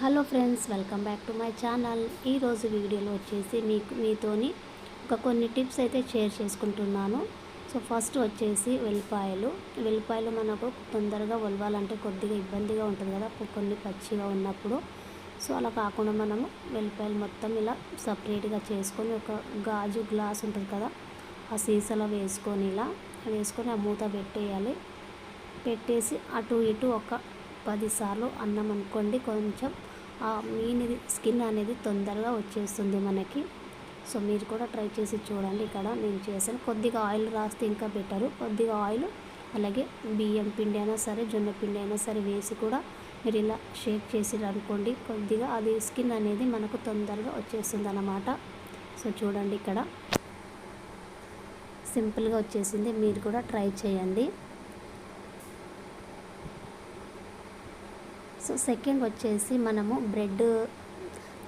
Hello friends welcome back to my channel. ఈరోజు వీడియోలో వచ్చేసి మీకు మీతోని ఒక కొన్ని టిప్స్ అయితే షేర్ చేసుకుంటున్నాను. సో ఫస్ట్ వచ్చేసి వెల్లిపాయలు. వెల్లిపాయలు మనకు తొందరగా ఒలవాలంటే కొద్దిగా ఇబ్బందిగా ఉంటుంది కదా కొన్ని పచ్చిగా ఉన్నప్పుడు. సో అలా కాకుండా మనము వెల్లిపాయలు మొత్తం ఇలా సపరేట్గా చేసుకొని ఒక గాజు గ్లాస్ ఉంటుంది కదా ఆ సీసాలో వేసుకొని ఇలా వేసుకొని ఆ మూత పెట్టేయాలి. పెట్టేసి అటు ఇటు ఒక పదిసార్లు అన్నం అనుకోండి కొంచెం ఆ మీనిది స్కిన్ అనేది తొందరగా వచ్చేస్తుంది మనకి. సో మీరు కూడా ట్రై చేసి చూడండి. ఇక్కడ నేను చేశాను. కొద్దిగా ఆయిల్ రాస్తే ఇంకా బెటరు. కొద్దిగా ఆయిల్ అలాగే బియ్యం పిండి అయినా సరే జొన్న పిండి అయినా సరే వేసి కూడా మీరు ఇలా షేక్ చేసిరు అనుకోండి కొద్దిగా అది స్కిన్ అనేది మనకు తొందరగా వచ్చేస్తుంది అన్నమాట సో చూడండి ఇక్కడ. సింపుల్గా వచ్చేసింది. మీరు కూడా ట్రై చేయండి. సో సెకండ్ వచ్చేసి మనము బ్రెడ్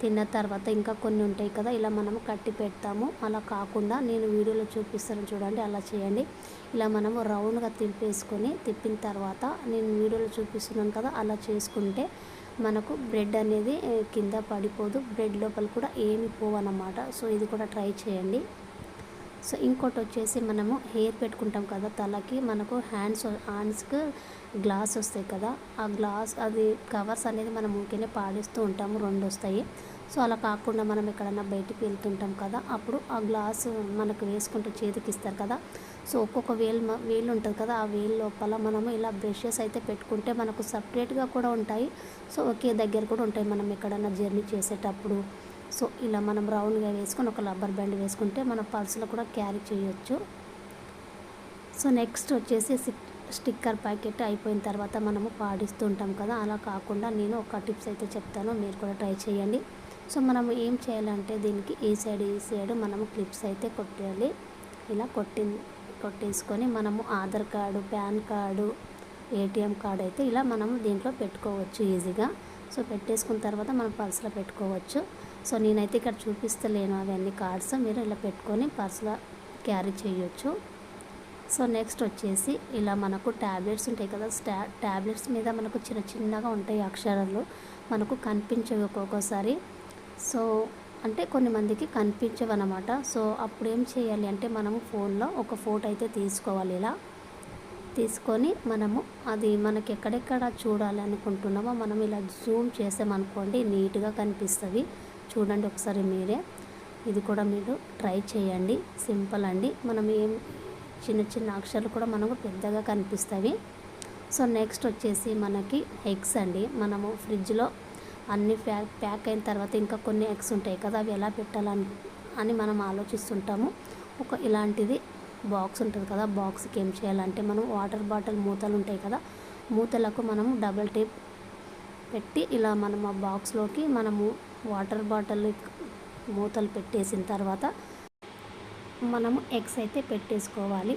తిన్న తర్వాత ఇంకా కొన్ని ఉంటాయి కదా ఇలా మనము కట్టి పెడతాము. అలా కాకుండా నేను వీడియోలో చూపిస్తాను చూడండి అలా చేయండి. ఇలా మనము రౌండ్గా తిప్పేసుకొని తిప్పిన తర్వాత నేను వీడియోలో చూపిస్తున్నాను కదా అలా చేసుకుంటే మనకు బ్రెడ్ అనేది కింద పడిపోదు. బ్రెడ్ లోపల కూడా ఏమి పోవన్నమాట. సో ఇది కూడా ట్రై చేయండి. సో ఇంకోటి వచ్చేసి మనము హెయిర్ పెట్టుకుంటాం కదా తలకి మనకు హ్యాండ్స్ హ్యాండ్స్కి గ్లాస్ వస్తాయి కదా ఆ గ్లాస్ అది కవర్స్ అనేది మనం ఊరికే పాడిస్తూ ఉంటాము రెండు వస్తాయి. సో అలా కాకుండా మనం ఎక్కడన్నా బయటికి వెళ్తుంటాం కదా అప్పుడు ఆ గ్లాస్ మనకు వేసుకుంటే చేతికి ఇస్తారు కదా. సో ఒక్కొక్క వేలు వేలు ఉంటుంది కదా ఆ వేలు లోపల మనము ఇలా బ్రషెస్ అయితే పెట్టుకుంటే మనకు సపరేట్గా కూడా ఉంటాయి. సో ఒకే దగ్గర కూడా ఉంటాయి మనం ఎక్కడన్నా జర్నీ చేసేటప్పుడు. సో ఇలా మనం రౌండ్గా వేసుకొని ఒక రబ్బర్ బ్యాండ్ వేసుకుంటే మన పర్సులో కూడా క్యారీ చేయొచ్చు. సో నెక్స్ట్ వచ్చేసి స్టిక్కర్ ప్యాకెట్ అయిపోయిన తర్వాత మనము పాడిస్తూ ఉంటాం కదా అలా కాకుండా నేను ఒక టిప్స్ అయితే చెప్తాను మీరు కూడా ట్రై చేయండి. సో మనం ఏం చేయాలంటే దీనికి ఈ సైడ్ ఈ సైడ్ మనము క్లిప్స్ అయితే కొట్టేయాలి. ఇలా కొట్టి కొట్టేసుకొని మనము Aadhaar card PAN card ATM card అయితే ఇలా మనం దీంట్లో పెట్టుకోవచ్చు ఈజీగా. సో పెట్టేసుకున్న తర్వాత మనం పర్సులో పెట్టుకోవచ్చు. సో నేనైతే ఇక్కడ చూపిస్తలేను అవన్నీ కార్డ్స్. మీరు ఇలా పెట్టుకొని పర్సులో క్యారీ చేయొచ్చు. సో నెక్స్ట్ వచ్చేసి ఇలా మనకు ట్యాబ్లెట్స్ ఉంటాయి కదా స్టా ట్యాబ్లెట్స్ మీద మనకు చిన్న చిన్నగా ఉంటాయి అక్షరాలు. మనకు కనిపించవు ఒక్కొక్కసారి. సో అంటే కొన్ని మందికి కనిపించవన్నమాట. సో అప్పుడు ఏం చేయాలి అంటే మనము ఫోన్లో ఒక ఫోటో అయితే తీసుకోవాలి ఇలా. తీసుకొని మనము అది మనకి ఎక్కడెక్కడ చూడాలి అనుకుంటున్నామో మనం ఇలా జూమ్ చేసామనుకోండి నీట్గా కనిపిస్తుంది. చూడండి ఒకసారి మీరే. ఇది కూడా మీరు ట్రై చేయండి. సింపుల్ అండి. మనం ఏం చిన్న చిన్న అక్షరాలు కూడా మనకు పెద్దగా కనిపిస్తాయి సో నెక్స్ట్ వచ్చేసి మనకి ఎగ్స్ అండి. మనము ఫ్రిడ్జ్లో అన్ని ప్యాక్ ప్యాక్ అయిన తర్వాత ఇంకా కొన్ని ఎగ్స్ ఉంటాయి కదా అవి ఎలా పెట్టాలని అని మనం ఆలోచిస్తుంటాము. ఒక ఇలాంటిది బాక్స్ ఉంటుంది కదా బాక్స్కి ఏం చేయాలంటే మనం వాటర్ బాటిల్ మూతలు ఉంటాయి కదా మూతలకు మనము డబల్ టేప్ పెట్టి ఇలా మనం ఆ బాక్స్లోకి మనము వాటర్ బాటిల్ మూతలు పెట్టేసిన తర్వాత మనము ఎగ్స్ అయితే పెట్టేసుకోవాలి.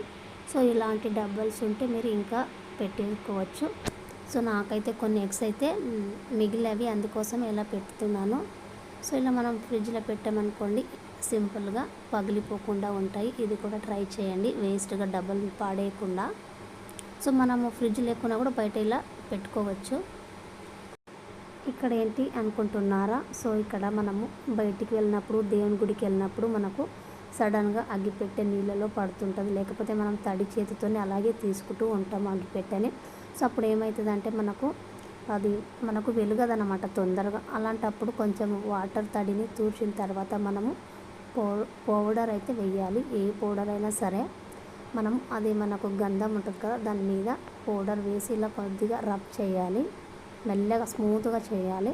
సో ఇలాంటి డబ్బల్స్ ఉంటే మీరు ఇంకా పెట్టేసుకోవచ్చు. సో నాకైతే కొన్ని ఎగ్స్ అయితే మిగిలినవి అందుకోసం ఇలా పెడుతున్నాను. సో ఇలా మనం ఫ్రిడ్జ్లో పెట్టామనుకోండి సింపుల్గా పగిలిపోకుండా ఉంటాయి. ఇది కూడా ట్రై చేయండి. వేస్ట్గా డబ్బులు పాడేయకుండా. సో మనము ఫ్రిడ్జ్ లేకున్నా కూడా బయట ఇలా పెట్టుకోవచ్చు. ఇక్కడ ఏంటి అనుకుంటున్నారా? సో ఇక్కడ మనము బయటికి వెళ్ళినప్పుడు దేవుని గుడికి వెళ్ళినప్పుడు మనకు సడన్గా అగ్గిపెట్టె నీళ్ళలో పడుతుంటుంది. లేకపోతే మనం తడి చేతితోనే అలాగే తీసుకుంటూ ఉంటాం అగ్గిపెట్టెని. సో అప్పుడు ఏమవుతుందంటే మనకు అది మనకు వెలుగదనమాట తొందరగా. అలాంటప్పుడు కొంచెం వాటర్ తడిని తూర్చిన తర్వాత మనము పౌ పౌడర్ అయితే వేయాలి ఏ పౌడర్ అయినా సరే మనం అది మనకు గంధం ఉంటుంది కదా దాని మీద పౌడర్ వేసి ఇలా కొద్దిగా రబ్ చేయాలి. మెల్లగా స్మూత్గా చేయాలి.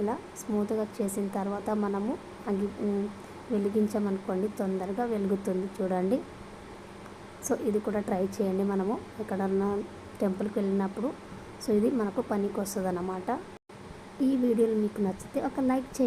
ఇలా స్మూత్గా చేసిన తర్వాత మనము అగ్గి వెలిగించామనుకోండి తొందరగా వెలుగుతుంది చూడండి. సో ఇది కూడా ట్రై చేయండి మనము. ఎక్కడన్నా టెంపుల్కి వెళ్ళినప్పుడు సో ఇది మనకు పనికి వస్తుంది ఈ వీడియోలు మీకు నచ్చితే ఒక లైక్ చేయండి.